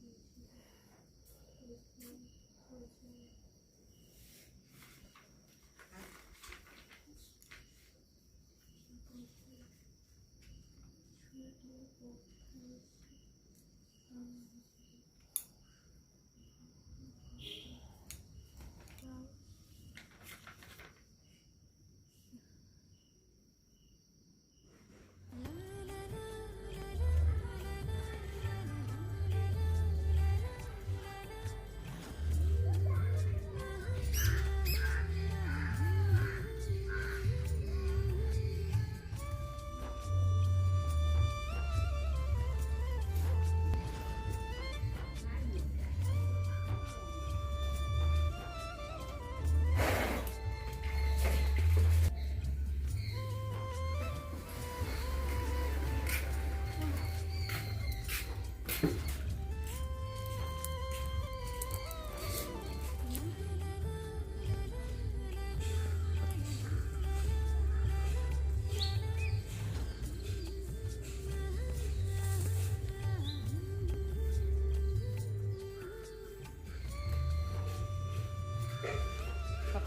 你听，你听，你听，吃得，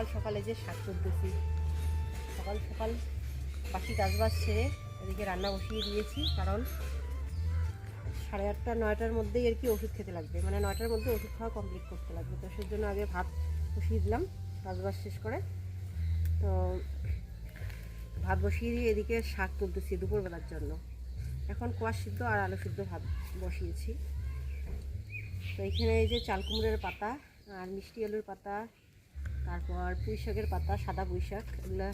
সকাল সকালে যে শাক তুলতেছি। সকাল সকাল বাসি কাজবাজ সেরে এদিকে রান্না বসিয়ে দিয়েছি, কারণ সাড়ে আটটা, নয়টার মধ্যেই আর কি ওষুধ খেতে লাগবে। মানে নয়টার মধ্যে ওষুধ খাওয়া কমপ্লিট করতে লাগবে। তো সেই জন্য আগে ভাত বসিয়ে দিলাম কাজবাজ শেষ করে। তো ভাত বসিয়ে দিয়ে এদিকে শাক তুলতেছি দুপুরবেলার জন্য। এখন কোয়াশ সিদ্ধ আর আলু সিদ্ধ ভাত বসিয়েছি। তো এখানে এই যে চাল কুমড়োর পাতা আর মিষ্টি আলুর পাতা তারপর পুঁই শাকের পাতা, সাদা পুঁই শাক এগুলো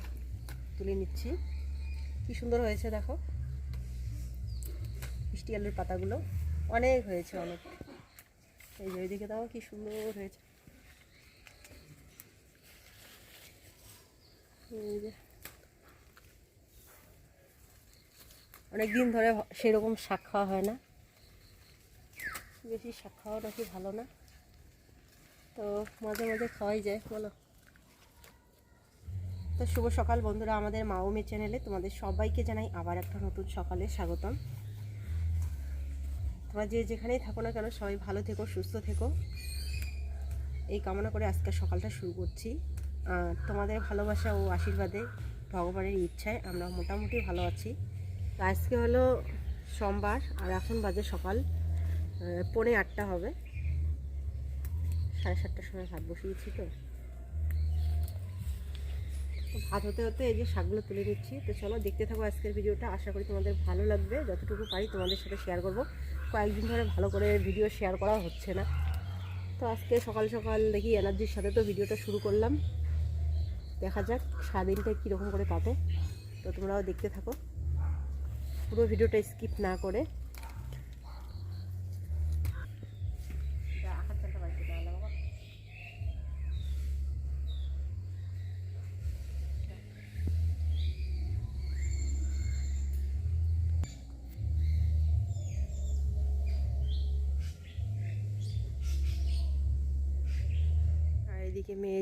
তুলে নিচ্ছি। কি সুন্দর হয়েছে দেখো। মিষ্টি আলুর পাতাগুলো। অনেক হয়েছে, অনেক। এই যে ওইদিকে দাও কি সুন্দর হয়েছে। অনেক দিন ধরে সেরকম শাক খাওয়া হয় না। বেশি শাক খাওয়া নাকি ভালো না? তো মাঝে মাঝে খাওয়াই যায়, বলো। তো শুভ সকাল বন্ধুরা আমাদের মাওমি চ্যানেলে তোমাদের সবাইকে জানাই আবার একটা নতুন সকালে স্বাগতম। তোমরা যে যেখানেই থাকো না কেন, সবাই ভালো থেকো, সুস্থ থেকো। এই কামনা করে আজকে সকালটা শুরু করছি। তোমাদের ভালোবাসা ও আশীর্বাদে, ভগবানের ইচ্ছায় আমরা মোটামুটি ভালো আছি। তো আজকে হলো সোমবার, আর এখন বাজে সকাল পৌনে আটটা হবে। সাড়ে সাতটার সময় ভাত বসিয়েছি তো। ভাত হতে হতে এই যে শাকগুলো তুলে নিচ্ছি। তো চলো দেখতে থাকো আজকের ভিডিওটা। আশা করি তোমাদের ভালো লাগবে। যতটুকু পারি তোমাদের সাথে শেয়ার করব। কয়েকদিন ধরে ভালো করে ভিডিও শেয়ার করা হচ্ছে না। তো আজকে সকাল সকাল দেখি এনার্জির সাথে তো ভিডিওটা শুরু করলাম। দেখা যাক সারাদিনটা কীরকম করে কাটে। তো তোমরাও দেখতে থাকো। পুরো ভিডিওটা স্কিপ না করে।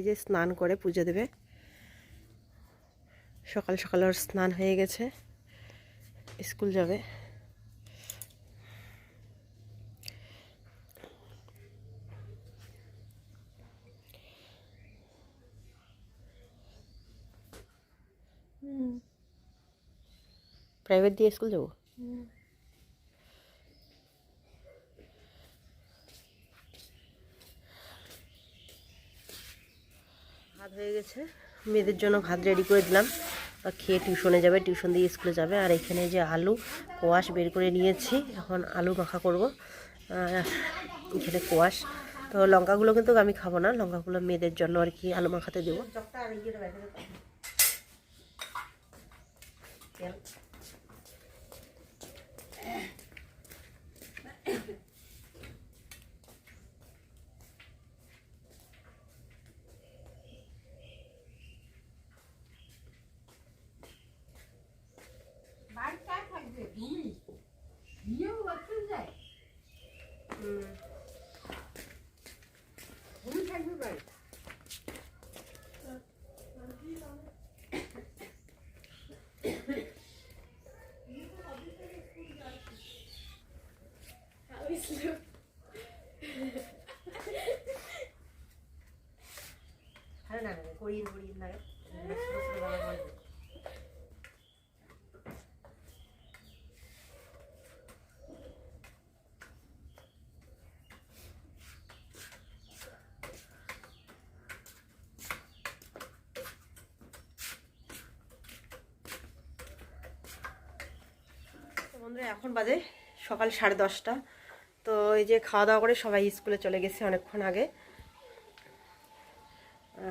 যে স্নান করে পুজো দেবে। সকাল সকাল ওর স্নান হয়ে গেছে। স্কুল যাবে। প্রাইভেট দিয়ে স্কুল যাব? হয়ে গেছে। মেয়েদের জন্য ভাত রেডি করে দিলাম। খেয়ে টিউশনে যাবে টিউশন দিয়ে স্কুলে যাবে। আর এখানে যে আলু কোয়াশ বের করে নিয়েছি, এখন আলু মাখা করব। এখানে কোয়াশ। তো লঙ্কাগুলো কিন্তু আমি খাব না, লঙ্কাগুলো মেয়েদের জন্য আর কি আলু মাখাতে দেবো। ಹುಡುಗಿನ বন্ধুরা, এখন বাজে সকাল সাড়ে দশটা। তো এই যে খাওয়া দাওয়া করে সবাই স্কুলে চলে গেছে অনেকক্ষণ আগে।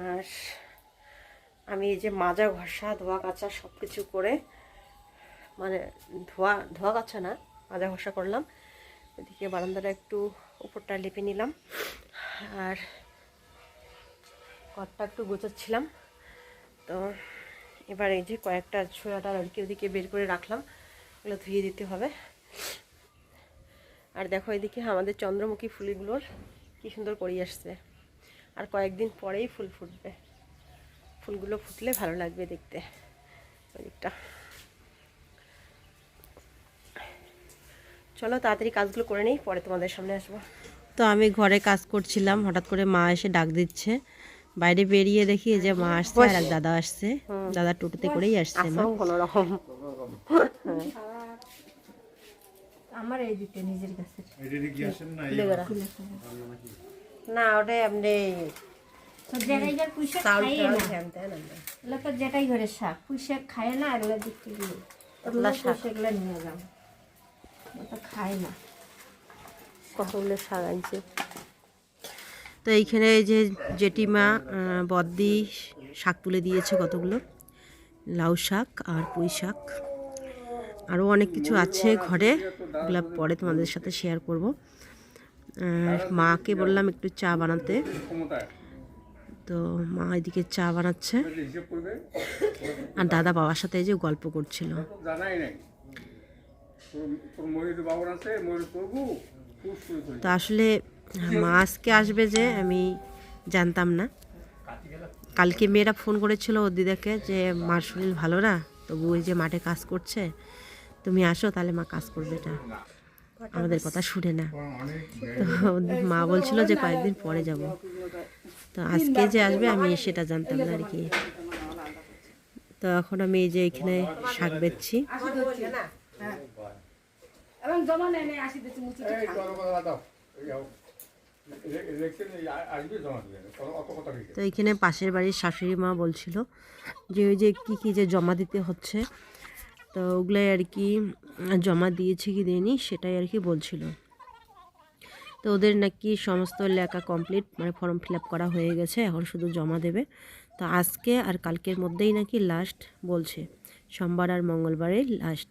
আর আমি এই যে মাজা ঘষা, ধোয়া কাচা সব কিছু করে মানে ধোয়া ধোয়া কাচা না, মাজা ঘষা করলাম। এদিকে বারান্দাটা একটু উপরটা লেপে নিলাম। আর ঘরটা একটু গোছাচ্ছিলাম। তো এবার এই যে কয়েকটা ছোড়াটার আর কি ওদিকে বের করে রাখলাম। ওগুলো ধুয়ে দিতে হবে। আর দেখো এদিকে আমাদের চন্দ্রমুখী ফুলগুলোর কি সুন্দর করি আসছে। আর কয়েকদিন পরেই ফুল ফুটবে। ফুলগুলো ফুটলে ভালো লাগবে দেখতে। ওদিকটা চলো তাড়াতাড়ি কাজগুলো করে নিই পরে তোমাদের সামনে আসব। তো আমি ঘরে কাজ করছিলাম হঠাৎ করে মা এসে ডাক দিচ্ছে। বাইরে বেরিয়ে দেখি যে মা আসছে আর এক দাদা আসছে। দাদা টোটোতে করেই আসছে মা। কোনো রকম। আমার এই দিতে নিজের কাছে। না? ওটাই আপনি তো না। এগুলো যেটাই শাক খায় না এগুলো দিতে গিয়ে পাতলা শাক। নিয়ে যাও। তো খায় না। কতগুলো শাক আনছে? তো এইখানে এই যে জেঠিমা বদ্দি শাক তুলে দিয়েছে কতগুলো? লাউ শাক আর পুঁই শাক। আরও অনেক কিছু আছে ঘরে ওগুলো পরে তোমাদের সাথে শেয়ার করব। আর মাকে বললাম একটু চা বানাতে। তো মা এদিকে চা বানাচ্ছে। আর দাদা বাবার সাথে যে গল্প করছিল। তো আসলে মা আজকে আসবে যে আমি জানতাম না। কালকে মেয়েরা ফোন করেছিল ওর দিদাকে যে, মার শরীর ভালো না? তবু ওই যে মাঠে কাজ করছে। তুমি আসো, তাহলে মা কাজ করবে এটা। আমাদের কথা শুনে না। তো মা বলছিল যে, কয়েকদিন পরে যাব। তো আজকে যে আসবে আমি সেটা জানতাম না আর কি। তো এখন আমি এই যে এখানে শাক বেচছি। তো এইখানে পাশের বাড়ির শাশুড়ি মা বলছিল যে ওই যে কী কী যে জমা দিতে হচ্ছে তো ওগুলাই আর কি জমা দিয়েছে কি দেয়নি সেটাই আর কি বলছিল। তো ওদের নাকি সমস্ত লেখা কমপ্লিট মানে ফর্ম ফিল আপ করা হয়ে গেছে এখন শুধু জমা দেবে। তো আজকে আর কালকের মধ্যেই নাকি লাস্ট বলছে সোমবার আর মঙ্গলবারে লাস্ট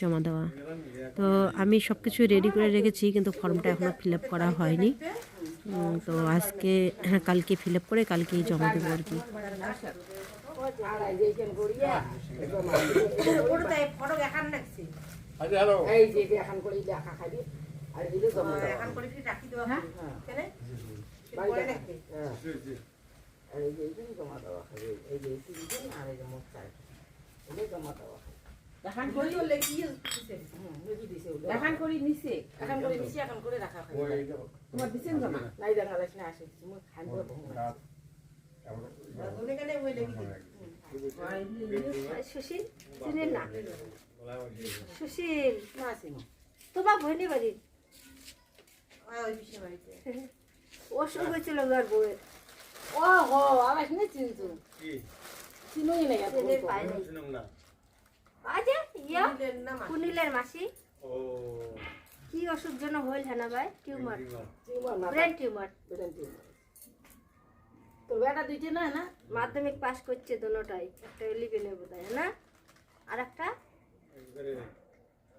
জমা দেওয়া। তো আমি সব কিছু রেডি করে রেখেছি কিন্তু ফর্মটা এখনও ফিল আপ করা হয়নি। তো আজকে হ্যাঁ কালকে ফিল আপ করে কালকেই জমা দেবো আর কি। এই যে যে এখন করে দেখা খাবি। এখন করে হ্যাঁ বললে কি দিছে এখন করি নিছে এখন করে নিছি এখন করে রাখা যাও তোমার দিছেন জমা নাই দেখা যাচ্ছে না আসে মই খান করে এমন ধনে কেন ওই লেগে সুশীল চিনেন না সুশীল তোমার ভইনি বাড়ি ওই ওই বাড়িতে। অসুখ হয়েছিল বউয়ের ও হো শুনে চিনুই না আজে ইয়া। কুনিলের মাসি কি অসুখ যেন হইল হ্যাঁ ভাই? টিউমার চিনুমার না ব্রেন টিউমার বেরেন টিউমার তোর বেটা দুইটে না না? মাধ্যমিক পাস করছে দুটোটাই। একটা ইলেভেনে বোধ হয় না? আর একটা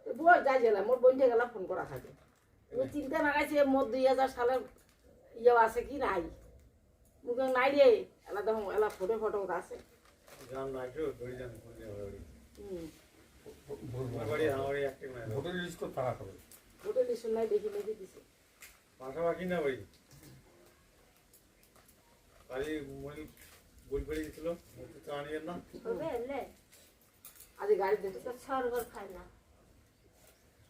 দুয়ার যাই গেলা মোর বন্ধে গেলা ফোন করা খাবে তুমি চিন্তা না গাইছে মোর দুই হাজার সালের ইয়ে আছে কি নাই? মুখে নাই রে এলা দেখো এলা ফটো ফটো আছে। পাশাপাশি না ভাই? কালি মই বই পড়ে গেছিল তো না? আজ গাড়ি দেখে তো সরগর খায় না এত লাগা গেছে ও সরগর না ইল্লে মুই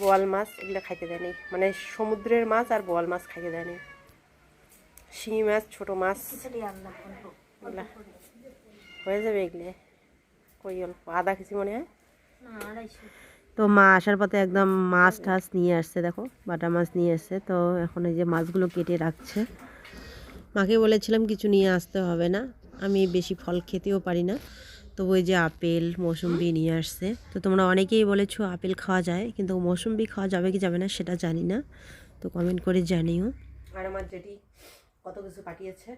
বোয়াল মাছ এগুলো খাইতে দেয়নি মানে সমুদ্রের মাছ আর বোয়াল মাছ খাইতে দেয়নি শিঙি মাছ ছোটো মাছ হয়ে যাবে এগুলো। কই অল্প আধা কেজি মনে হয়। তো মা আসার পথে একদম মাছ টাছ নিয়ে আসছে দেখো বাটা মাছ নিয়ে আসছে। তো এখন এই যে মাছগুলো কেটে রাখছে। মাকে বলেছিলাম কিছু নিয়ে আসতে হবে না। আমি বেশি ফল খেতেও পারি না। তো ওই যে আপেল, মৌসুম্বি নিয়ে আসছে। তো তোমরা অনেকেই বলেছ আপেল খাওয়া যায়, কিন্তু মৌসুম্বি খাওয়া যাবে কি যাবে না সেটা জানি না। তো কমেন্ট করে জানিও। আর আমার যেটি কত কিছু পাঠিয়েছে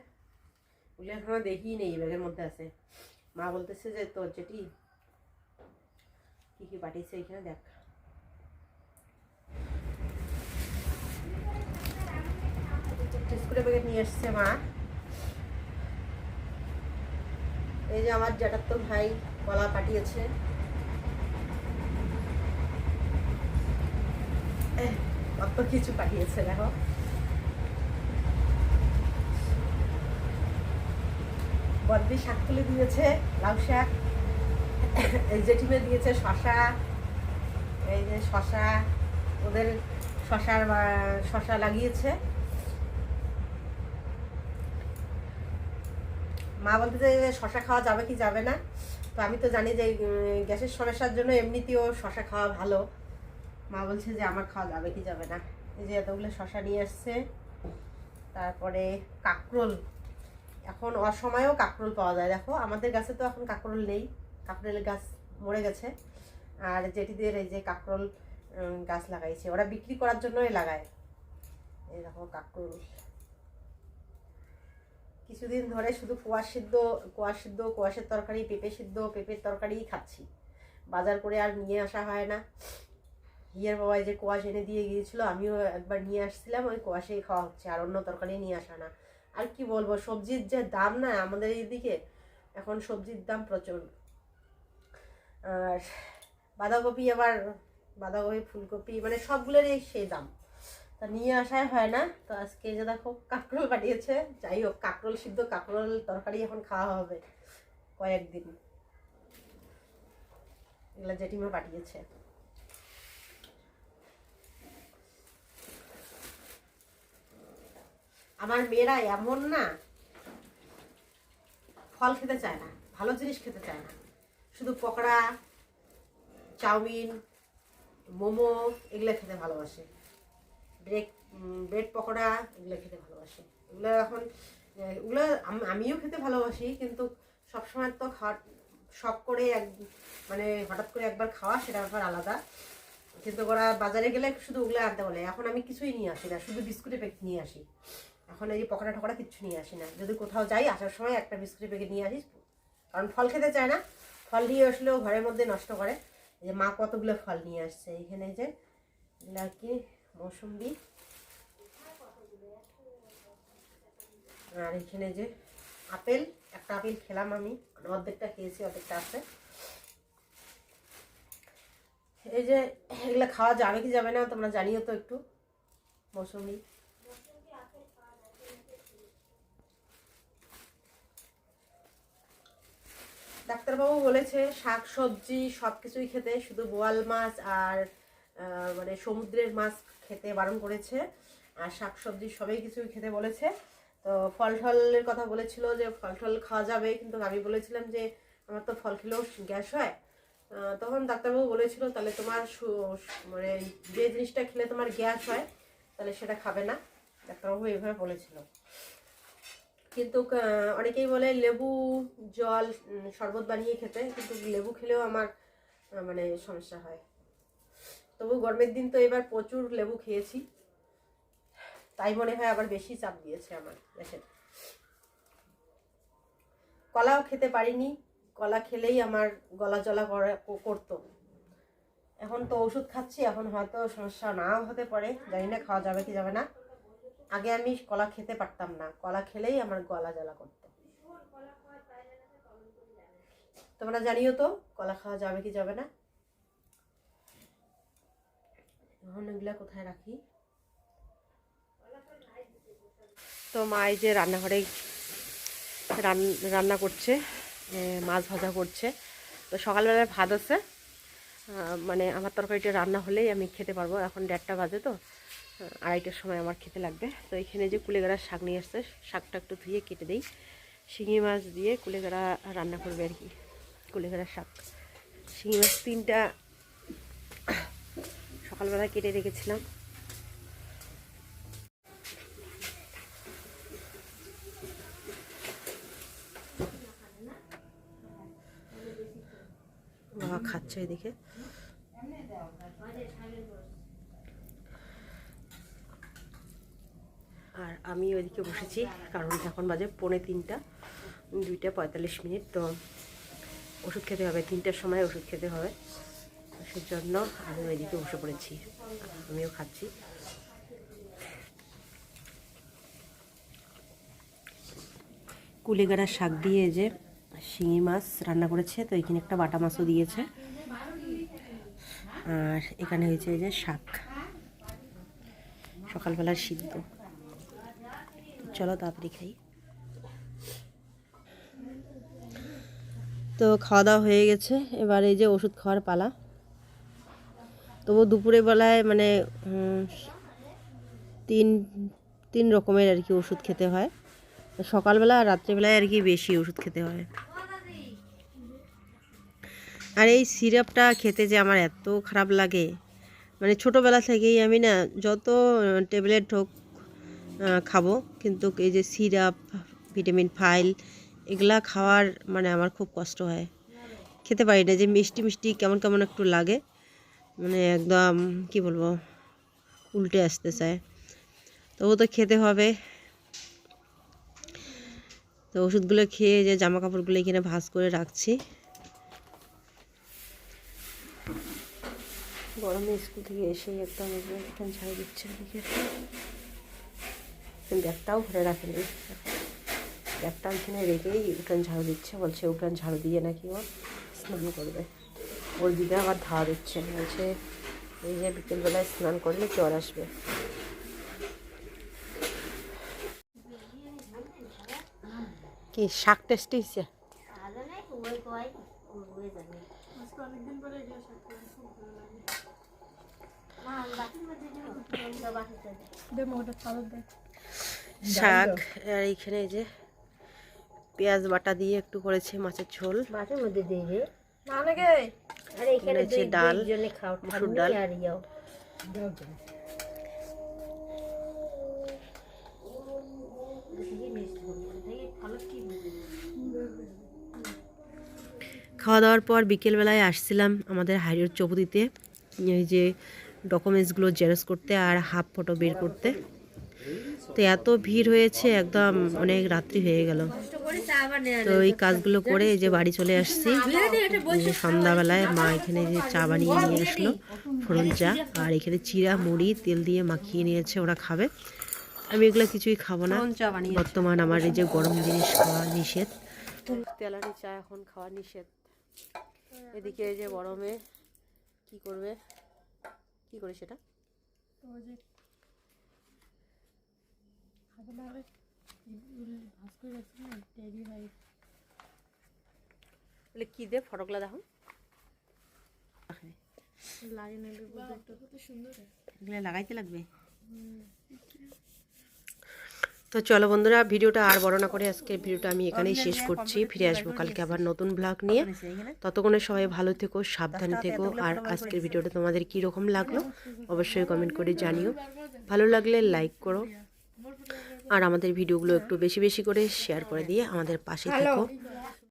ওগুলো এখনও দেখিই নেই, ব্যাগের মধ্যে আছে। মা বলতেছে যে তোর যেটি কী কী পাঠিয়েছে এখানে দেখ। স্কুলের ব্যাগে নিয়ে এসছে মা। এই যে আমার জ্যাঠার তো ভাই কলা পাঠিয়েছে কত কিছু পাঠিয়েছে দেখো। বদ্রি শাক তুলে দিয়েছে, লাউ শাক জেঠিমে দিয়েছে শশা, এই যে শশা, ওদের শশার শশা লাগিয়েছে। মা বলতে যে শশা খাওয়া যাবে কি যাবে না? তো আমি তো জানি যে গ্যাসের সমস্যার জন্য এমনিতেও শশা খাওয়া ভালো। মা বলছে যে আমার খাওয়া যাবে কি যাবে না। এই যে এতগুলো শশা নিয়ে এসছে তারপরে কাকরোল। এখন অসময়েও কাকরোল পাওয়া যায়। দেখো, আমাদের গাছে তো এখন কাকরোল নেই। কাকরোলের গাছ মরে গেছে। আর জেঠিদের এই যে কাকরোল গাছ লাগাইছে। ওরা বিক্রি করার জন্যই লাগায়। এই দেখো কাকরোল। কিছুদিন ধরে শুধু কোয়াশ সিদ্ধ কোয়াশ সিদ্ধ, কোয়াশের তরকারি, পেঁপে সিদ্ধ, পেঁপের তরকারিই খাচ্ছি। বাজার করে আর নিয়ে আসা হয় না। হিয়ার বাবা যে কোয়াশ এনে দিয়ে গিয়েছিল, আমিও একবার নিয়ে আসছিলাম, ওই কোয়াশেই খাওয়া হচ্ছে, আর অন্য তরকারি নিয়ে আসা না। আর কি বলব, সবজির যে দাম না, আমাদের এইদিকে এখন সবজির দাম প্রচুর। আর বাঁধাকপি আবার, বাঁধাকপি, ফুলকপি মানে সবগুলোরই সেই দাম। তা নিয়ে আসাই হয় না। তো আজকে যে দেখো কাঁকরোল পাঠিয়েছে যাই হোক, কাঁকরোল সিদ্ধ, কাঁকরোল তরকারি এখন খাওয়া হবে কয়েকদিন। এগুলো জেঠিমা পাঠিয়েছে। আমার মেয়েরা এমন না, ফল খেতে চায় না, ভালো জিনিস খেতে চায় না। শুধু পকোড়া, চাউমিন, মোমো, এগুলো খেতে ভালোবাসে। ব্রেড ব্রেড পকোড়া এগুলো খেতে ভালোবাসে। এগুলো এখন, এগুলো আমিও খেতে ভালোবাসি, কিন্তু সবসময় তো খাওয়া, শখ করে এক মানে হঠাৎ করে একবার খাওয়া সেটা ব্যাপার আলাদা। কিন্তু ওরা বাজারে গেলে শুধু ওগুলো আনতে বলে। এখন আমি কিছুই নিয়ে আসি না, শুধু বিস্কুটের প্যাকেট নিয়ে আসি। এখন এই পকোড়া টকোড়া কিচ্ছু নিয়ে আসি না। যদি কোথাও যাই, আসার সময় একটা বিস্কুটের প্যাকেট নিয়ে আসি। কারণ ফল খেতে চায় না। ফল নিয়ে আসলেও ঘরের মধ্যে নষ্ট করে। যে মা কতগুলো ফল নিয়ে আসছে, এখানে যে কি মৌসুম্বি আর এখানে যে আপেল, একটা আপেল খেলাম আমি অর্ধেকটা খেয়েছি, অর্ধেকটা আছে। এই যে এগুলো খাওয়া যাবে কি যাবে না, তোমরা জানিও তো একটু। মৌসুমি ডাক্তারবাবু বলেছে শাক সবজি সব কিছুই খেতে, শুধু বোয়াল মাছ আর মানে সমুদ্রের মাছ খেতে বারণ করেছে। আর শাক সবজি সবই কিছুই খেতে বলেছে। তো ফল টলের কথা বলেছিল যে ফল টল খাওয়া যাবে, কিন্তু আমি বলেছিলাম যে আমার তো ফল খেলেও গ্যাস হয়। তখন ডাক্তারবাবু বলেছিল, তাহলে তোমার মানে যে জিনিসটা খেলে তোমার গ্যাস হয়, তাহলে সেটা খাবে না। ডাক্তারবাবু এইভাবে বলেছিল। কিন্তু অনেকেই বলে লেবু, জল শরবত বানিয়ে খেতে, কিন্তু লেবু খেলেও আমার মানে সমস্যা হয়। তবু গরমের দিন তো এবার প্রচুর লেবু খেয়েছি। তাই মনে হয় আবার বেশি চাপ দিয়েছে আমার গ্যাসের। কলাও খেতে পারিনি, কলা খেলেই আমার গলা জলা করে- করতো। এখন তো ওষুধ খাচ্ছি, এখন হয়তো সমস্যা নাও হতে পারে, জানি না খাওয়া যাবে কি যাবে না। আগে আমি কলা খেতে পারতাম না, কলা খেলেই আমার গলা জ্বালা করতো। তোমরা জানিও তো কলা খাওয়া যাবে কি যাবে না? এখন কোথায় রাখি? তো মা এই যে রান্নাঘরে রান- রান্না করছে মাছ ভাজা করছে। তো সকালবেলায় ভাত আছে। মানে আমার তরকারিটা রান্না হলেই আমি খেতে পারব। এখন দেড়টা বাজে তো। আড়াইটার সময় আমার খেতে লাগবে। তো এখানে যে কুলেগাড়ার শাক নিয়ে আসছে, শাকটা একটু ধুয়ে কেটে দিই। শিঙি মাছ দিয়ে কুলেগাড়া রান্না করবে আর কি। কুলেগাড়ার শাক। শিঙি মাছ তিনটা সকালবেলা কেটে রেখেছিলাম। বাবা খাচ্ছে এদিকে। আর আমি ওইদিকে বসেছি, কারণ এখন বাজে পৌনে তিনটা, দুইটা পঁয়তাল্লিশ মিনিট, তো ওষুধ খেতে হবে, তিনটার সময় ওষুধ খেতে হবে। সেজন্য আমি ওইদিকে বসে পড়েছি। আমিও খাচ্ছি। কুলেগাড়ার শাক দিয়ে যে শিঙি মাছ রান্না করেছে, তো এখানে একটা বাটা মাছও দিয়েছে। আর এখানে হয়েছে এই যে শাক। সকালবেলার সিদ্ধ। চলো তাড়াতাড়ি খাই। তো খাওয়া দাওয়া হয়ে গেছে। এবার এই যে ওষুধ খাওয়ার পালা। তবু দুপুরে বেলায় মানে তিন তিন রকমের আর কি ওষুধ খেতে হয়। সকালবেলা আর রাত্রেবেলায় আর কি বেশি ওষুধ খেতে হয়। আর এই সিরাপটা খেতে যে আমার এত খারাপ লাগে মানে ছোটোবেলা থেকেই আমি না যত ট্যাবলেট হোক খাব, কিন্তু এই যে সিরাপ, ভিটামিন, ফাইল এগুলা খাওয়ার মানে আমার খুব কষ্ট হয়। খেতে পারি না, যে মিষ্টি মিষ্টি কেমন কেমন একটু লাগে। মানে একদম, কি বলব, উল্টে আসতে চায়। তবু তো খেতে হবে। তো ওষুধগুলো খেয়ে যে জামা কাপড়গুলো এখানে ভাঁজ করে রাখছি। গরমে স্কুল থেকে এসে একদম একদম ঝাড়ু দিচ্ছে ব্যাগটাও ঘরে রাখেনি। ব্যাগটা ওইখানে রেখেই উঠান ঝাড়ু দিচ্ছে। বলছে, উঠান ঝাড়ু দিয়ে নাকি ও স্নান করবে। ওর দিদা আবার ধাওয়া দিচ্ছে বলছে এই যে বিকেলবেলায় স্নান করলে জ্বর আসবে। কি শাক টেস্টি হয়েছে? শাক আর এইখানে যে পেঁয়াজ বাটা দিয়ে একটু করেছে মাছের ঝোল। মাঠের মধ্যে দিয়ে। এখানে ডাল, মসুর ডাল। খাওয়া দাওয়ার পর বিকেলবেলায় আসছিলাম আমাদের হাইরোড চৌপতিতে এই যে ডকুমেন্টসগুলো জেরক্স করতে আর হাফ ফটো বের করতে। তো এত ভিড় হয়েছে একদম অনেক রাত্রি হয়ে গেল। তো এই কাজগুলো করে এই যে বাড়ি চলে আসছি। সন্ধ্যাবেলায় মা এখানে যে চা বানিয়ে নিয়ে আসলো ফোড়ন চা। আর এখানে চিরা মুড়ি তেল দিয়ে মাখিয়ে নিয়েছে ওরা খাবে। আমি এগুলো কিছুই খাব না। বর্তমান আমার এই যে গরম জিনিস খাওয়া নিষেধ। তেলানি চা এখন খাওয়া নিষেধ। এদিকে এই যে গরমে কি করবে? কি করে সেটা? বলে দে ফটোগুলা দেখো। লাগবে। তো চলো বন্ধুরা, ভিডিওটা আর বড় না করে আজকের ভিডিওটা আমি এখানেই শেষ করছি। ফিরে আসব কালকে আবার নতুন ব্লগ নিয়ে। ততক্ষণে সবাই ভালো থেকো, সাবধানে থেকো। আর আজকের ভিডিওটা তোমাদের কী রকম লাগল, অবশ্যই কমেন্ট করে জানিও। ভালো লাগলে লাইক করো। আর আমাদের ভিডিওগুলো একটু বেশি বেশি করে শেয়ার করে দিয়ে আমাদের পাশে থেকো।